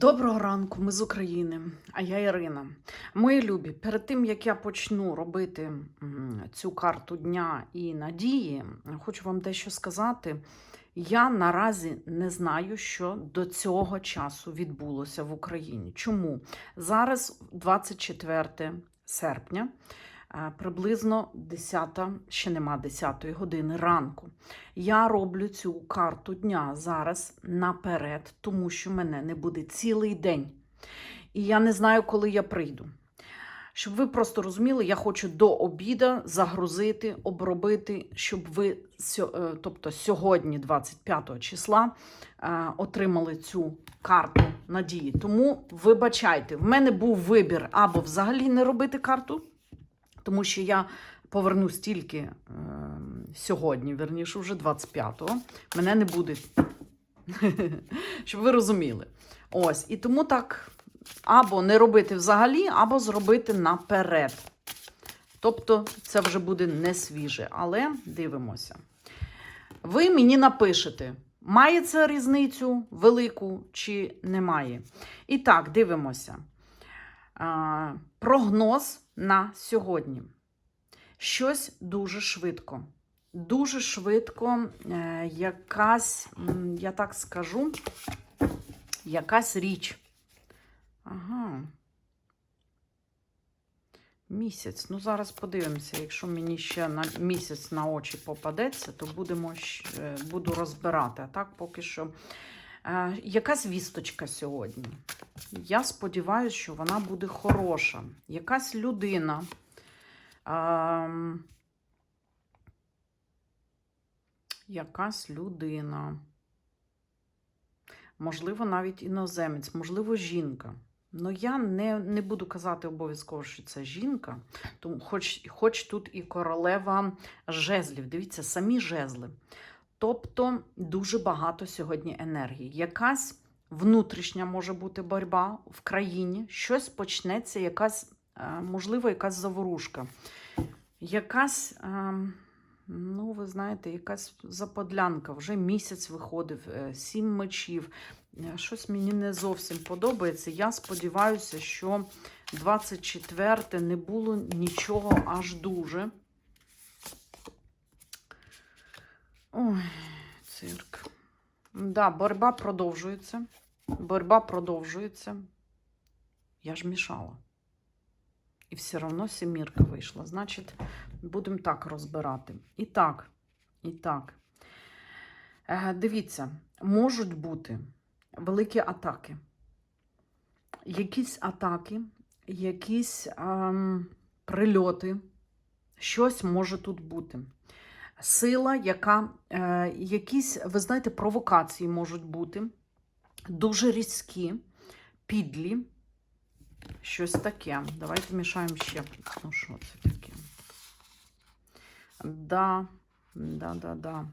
Доброго ранку, ми з України, а я Ірина. Мої любі, перед тим як я почну робити цю карту дня і надії, хочу вам дещо сказати. Я наразі не знаю, що до цього часу відбулося в Україні. Чому? Зараз 24 серпня, приблизно 10, ще нема 10 години ранку. Я роблю цю карту дня зараз наперед, тому що мене не буде цілий день. І я не знаю, коли я прийду. Щоб ви просто розуміли, я хочу до обіда загрузити, обробити, щоб ви е, тобто сьогодні, 25 числа, е, отримали цю карту надії. Тому вибачайте, в мене був вибір або взагалі не робити карту, тому що я повернусь тільки е, сьогодні, верніше, вже 25-го. Мене не буде. Щоб ви розуміли. Ось, і тому так або не робити взагалі, або зробити наперед. Тобто, це вже буде не свіже, але дивимося. Ви мені напишете, має це різницю велику чи немає. І так, дивимося. Прогноз на сьогодні. Щось дуже швидко. Дуже швидко е, якась, я так скажу, якась річ. Ага. Місяць. Ну, зараз подивимося. Якщо мені ще на місяць на очі попадеться, то будемо, е, буду розбирати. А так поки що. Е, якась вісточка сьогодні. Я сподіваюся, що вона буде хороша. Якась людина. ем, якась людина. Можливо, навіть іноземець, можливо, жінка. Ну, я не, не буду казати обов'язково, що це жінка, тому хоч, хоч тут і королева жезлів. Дивіться, самі жезли. Тобто дуже багато сьогодні енергії. Якась внутрішня може бути боротьба в країні, щось почнеться, якась, е, можливо, якась заворушка. Якась, ем, ну, ви знаєте, якась заподлянка. Вже місяць виходив, е, сім мечів. Е, Щось мені не зовсім подобається. Я сподіваюся, що 24 не було нічого аж дуже. Ой, цирк. Да, боротьба продовжується. Боротьба продовжується. Я ж мішала. І все одно сімірка вийшла. Значить, будемо так розбирати. І так, і так. Е, Дивіться, можуть бути великі атаки. Якісь атаки, якісь ем, прильоти. Щось може тут бути. Сила, яка, е, якісь, ви знаєте, провокації можуть бути. Дуже різкі, підлі. Щось таке. Давайте мішаємо ще. Ну, що це таке? Да, да, да, да.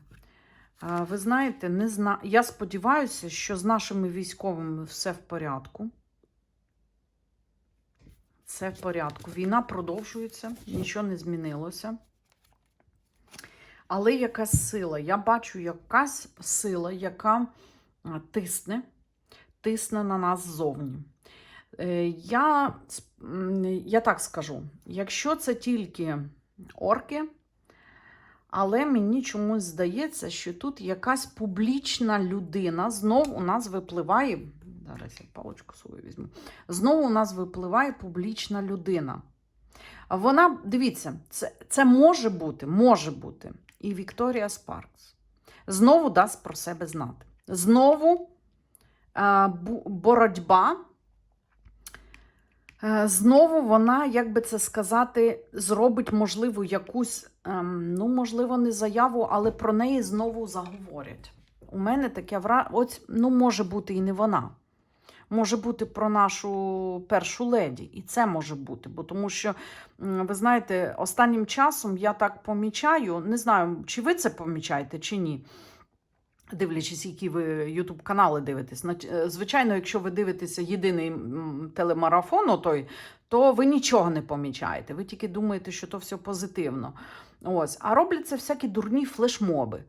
Ви знаєте, не зна... я сподіваюся, що з нашими військовими все в порядку. Все в порядку. Війна продовжується, нічого не змінилося. Але якась сила. Я бачу якась сила, яка тисне, тисне на нас ззовні. Е, Я, я так скажу: якщо це тільки орки, але мені чомусь здається, що тут якась публічна людина знов у нас випливає. Зараз я паличку свою візьму. Знову у нас випливає публічна людина. Вона, дивіться, це, це може бути, може бути. І Вікторія Спаркс. Знову дасть про себе знати. Знову боротьба. Е, Знову вона, як би це сказати, зробить, можливо, якусь, ем, ну, можливо, не заяву, але про неї знову заговорять. У мене таке вра... Ну, може бути і не вона. Може бути про нашу першу леді, і це може бути. Бо тому що, ви знаєте, останнім часом я так помічаю, не знаю, чи ви це помічаєте, чи ні. Дивлячись, які ви Ютуб канали дивитесь. Е, Звичайно, якщо ви дивитеся єдиний телемарафон, отой, то ви нічого не помічаєте. Ви тільки думаєте, що то все позитивно. Ось. А робляться всякі дурні флешмоби.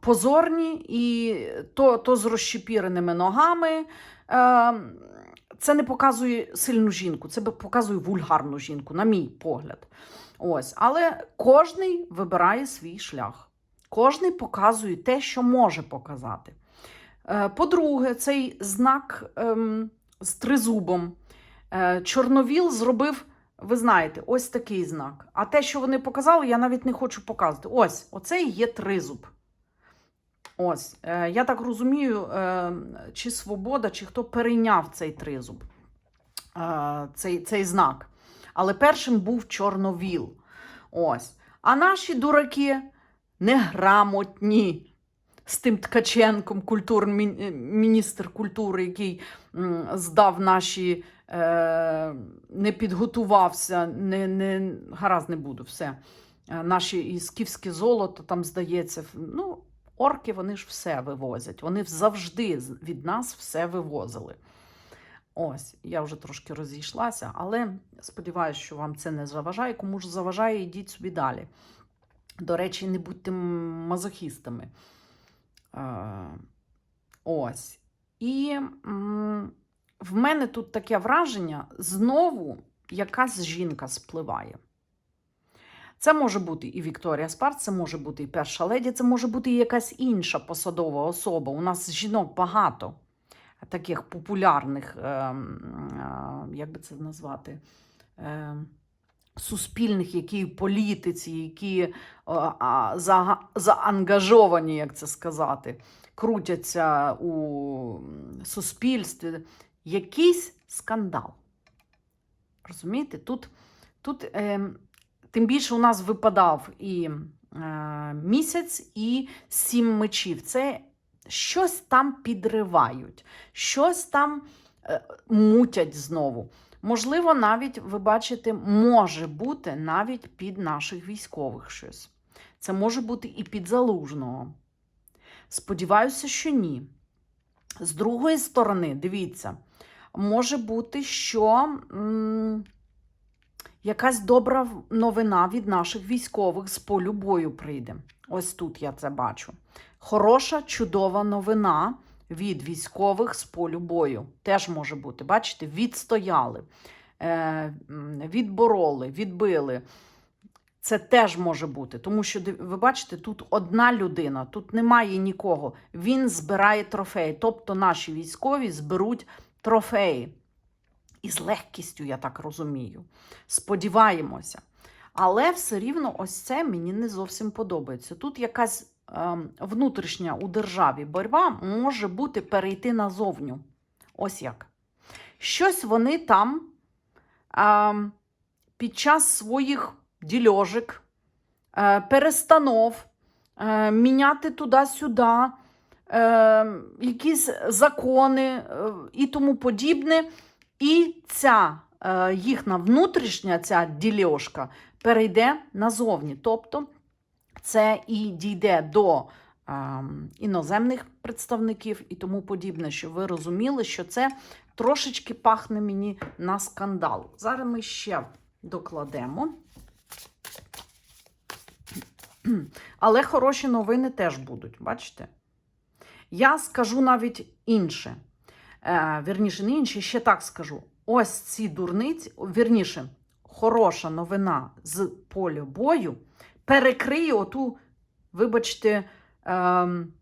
Позорні і то, то з розщепіреними ногами, е, це не показує сильну жінку, це показує вульгарну жінку, на мій погляд. Ось, але кожний вибирає свій шлях. Кожний показує те, що може показати. Е, По-друге, цей знак ем, з тризубом. Е, Чорновіл зробив, ви знаєте, ось такий знак. А те, що вони показали, я навіть не хочу показувати. Ось, оце і є тризуб. Ось, е, я так розумію, чи свобода, чи хто перейняв цей тризуб, цей, цей знак. Але першим був чорновіл. Ось. А наші дураки неграмотні. З тим Ткаченком, культур, міністр культури, який здав наші, е, не підготувався, не, не, гаразд не буду, все. Е, Наші і скіфське золото там здається. Ну, орки вони ж все вивозять. Вони завжди від нас все вивозили. Ось, я вже трошки розійшлася, але сподіваюся, що вам це не заважає. Кому ж заважає, йдіть собі далі. До речі, не будьте мазохістами. Ось. І в мене тут таке враження: знову якась жінка спливає. Це може бути і Вікторія Спарц, це може бути і перша леді, це може бути і якась інша посадова особа. У нас жінок багато таких популярних, е, е, як би це назвати, е, суспільних, які в політиці, які е, а, за, заангажовані, як це сказати, крутяться у суспільстві. Якийсь скандал. Розумієте? Тут, тут е, тим більше у нас випадав і е, місяць, і сім мечів. Це щось там підривають, щось там е, мутять знову. Можливо, навіть, ви бачите, може бути навіть під наших військових щось. Це може бути і під залужного. Сподіваюся, що ні. З другої сторони, дивіться, може бути, що м, якась добра новина від наших військових з полю бою прийде. Ось тут я це бачу. Хороша, чудова новина від військових з полю бою. Теж може бути. Бачите, відстояли, е, відбороли, відбили. Це теж може бути, тому що ви бачите, тут одна людина, тут немає нікого. Він збирає трофеї. Тобто наші військові зберуть трофеї. І з легкістю, я так розумію. Сподіваємося. Але все рівно ось це мені не зовсім подобається. Тут якась внутрішня у державі боротьба може бути перейти назовню. Ось як. Щось вони там ем, під час своїх дільожик, е, перестанов, е, міняти туди-сюди, е, якісь закони і тому подібне. І ця їхня внутрішня ця дільошка перейде назовні. Тобто це і дійде до іноземних представників і тому подібне, щоб ви розуміли, що це трошечки пахне мені на скандал. Зараз ми ще докладемо. Але хороші новини теж будуть, бачите? Я скажу навіть інше. Е, вірніше, не інше, ще так скажу. Ось ці дурниці, вірніше, хороша новина з поля бою перекриє оту, вибачте, ем,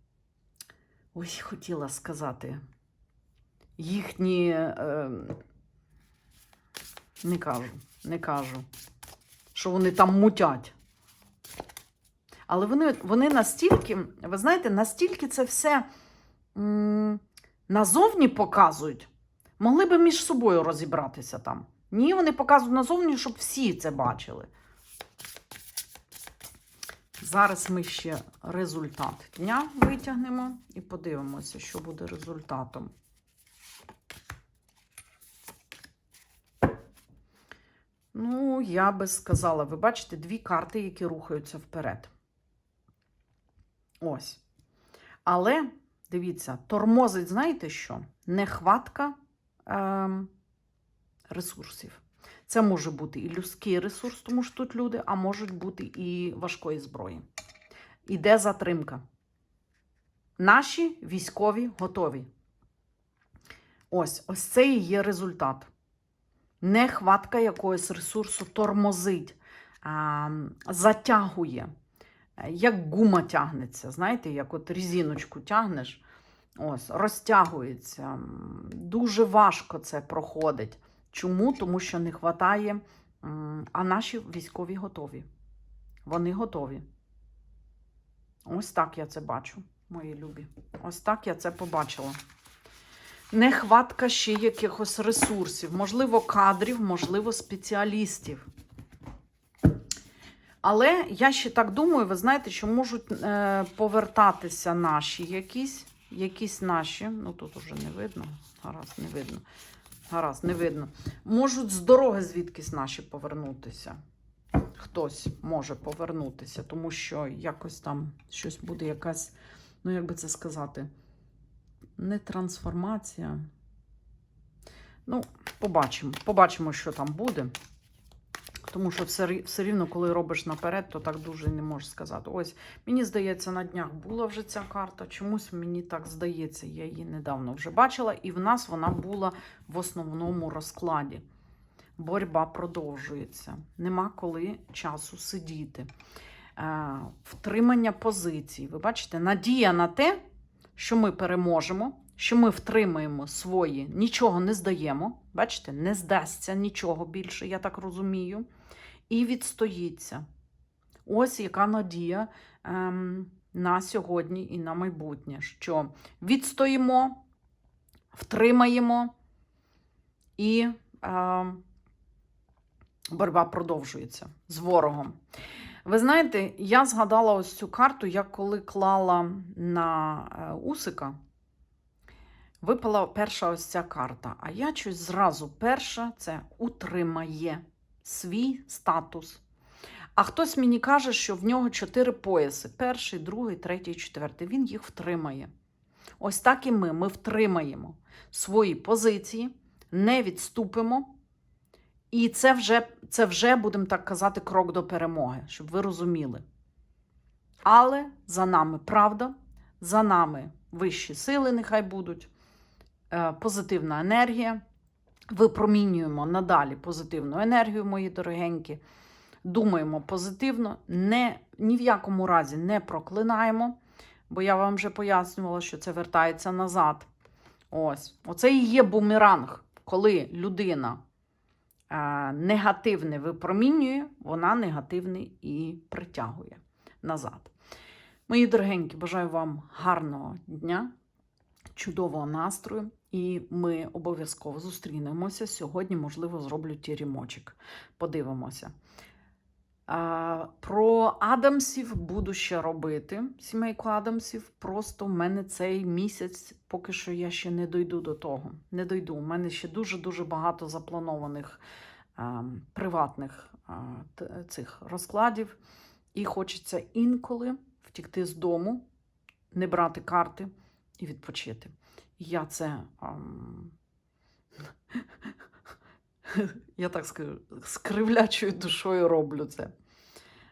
ой, хотіла сказати, їхні. Ем, не кажу, не кажу, що вони там мутять. Але вони, вони настільки, ви знаєте, настільки це все м, назовні показують, могли би між собою розібратися там. Ні, вони показують назовні, щоб всі це бачили. Зараз ми ще результат дня витягнемо і подивимося, що буде результатом. Ну, я би сказала, ви бачите дві карти, які рухаються вперед. Ось. Але, дивіться, тормозить, знаєте що? Нехватка ем, ресурсів. Це може бути і людський ресурс, тому що тут люди, а можуть бути і важкої зброї. Іде затримка. Наші військові готові. Ось, ось це і є результат. Нехватка якогось ресурсу тормозить, а, затягує, як гума тягнеться. Знаєте, як от різіночку тягнеш, ось, розтягується. Дуже важко це проходить. Чому? Тому що не вистачає, а наші військові готові. Вони готові. Ось так я це бачу, мої любі. Ось так я це побачила. Нехватка ще якихось ресурсів, можливо, кадрів, можливо, спеціалістів. Але я ще так думаю, ви знаєте, що можуть е, повертатися наші якісь, якісь наші, ну тут уже не видно, гаразд, не видно. Гаразд, не видно. Можуть з дороги звідкись наші повернутися. Хтось може повернутися, тому що якось там щось буде якась, ну як би це сказати, не трансформація. Ну, побачимо. Побачимо, що там буде. Тому що все, все рівно, коли робиш наперед, то так дуже не можеш сказати. Ось, мені здається, на днях була вже ця карта. Чомусь мені так здається, я її недавно вже бачила, і в нас вона була в основному розкладі. Боротьба продовжується. Нема коли часу сидіти. Е, втримання позицій. Ви бачите, надія на те, що ми переможемо, що ми втримаємо свої, нічого не здаємо. Бачите, не здасться нічого більше, я так розумію. І відстоїться. Ось яка надія ем, на сьогодні і на майбутнє, що відстоїмо, втримаємо і ем, боротьба продовжується з ворогом. Ви знаєте, я згадала ось цю карту, я коли клала на е, Усика, випала перша ось ця карта. А я щось зразу перша це утримає свій статус. А хтось мені каже, що в нього чотири пояси: перший, другий, третій, четвертий. Він їх втримає. Ось так і ми. Ми втримаємо свої позиції, не відступимо. І це вже, це вже, будемо так казати, крок до перемоги, щоб ви розуміли. Але за нами правда, за нами вищі сили, нехай будуть, позитивна енергія. Випромінюємо надалі позитивну енергію, мої дорогенькі. Думаємо позитивно, не, ні в якому разі не проклинаємо, бо я вам вже пояснювала, що це вертається назад. Ось. Оце і є бумеранг, коли людина е, негативне випромінює, вона негативне і притягує назад. Мої дорогенькі, бажаю вам гарного дня, чудового настрою, і ми обов'язково зустрінемося. Сьогодні, можливо, зроблю тірімочок. Подивимося. Про Адамсів буду ще робити, сімейку Адамсів. Просто в мене цей місяць, поки що я ще не дойду до того. Не дойду. У мене ще дуже-дуже багато запланованих приватних цих розкладів. І хочеться інколи втікти з дому, не брати карти і відпочити. Я це. я так скажу, з кривлячою душою роблю це.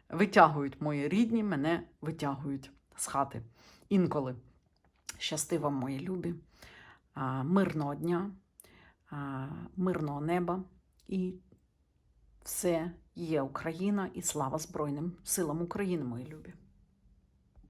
Витягують мої рідні, мене витягують з хати. Інколи. Щасти вам, мої любі, мирного дня, мирного неба і все є Україна і слава Збройним силам України, мої любі.